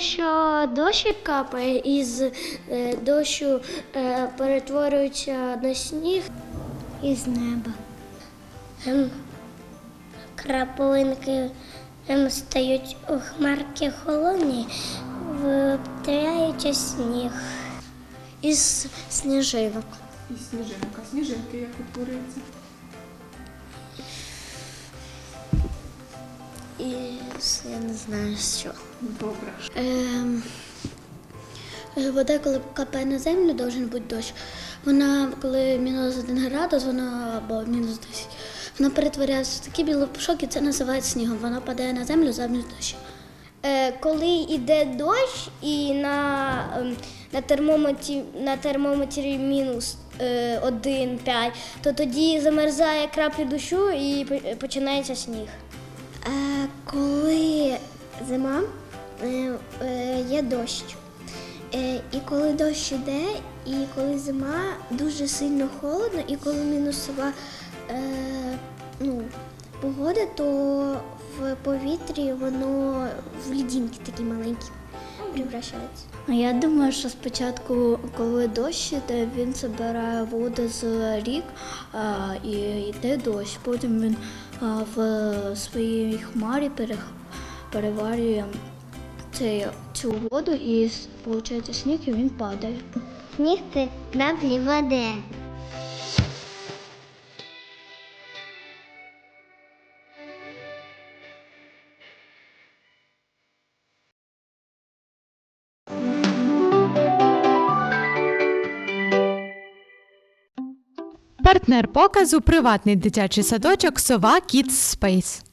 Що дощик капає і з е, дощу е, перетворюється на сніг із неба. Ем, краплинки ем, стають у хмарки холодні, втряють у сніг із сніжинок. І сніжинка. Сніжинки як утворюються? І я не знаю що. Добре. Ем, е, вода, коли капає на землю, должен бути дощ. Вона, коли мінус один градус, вона або мінус 10, вона перетворяється в такий білий пушок, і це називається снігом. Вона падає на землю замість дощу. Е, коли йде дощ і на, ем, на, термометрі, на термометрі мінус е, 1,5, то тоді замерзає краплі дощу і починається сніг. Коли зима, е, е, є дощ. Е, і коли дощ йде, і коли зима дуже сильно холодно, і коли мінусова ну, погода, то в повітрі воно в лідінки такі маленькі превращається. Я думаю, що спочатку, коли дощ іде, він забирає воду з рік а, і йде дощ. Потім він а, в своїй хмарі пере- переварює цю воду і виходить сніг, і він падає. Сніг це краплі води. Партнер показу приватний дитячий садочок Сова Kids Space.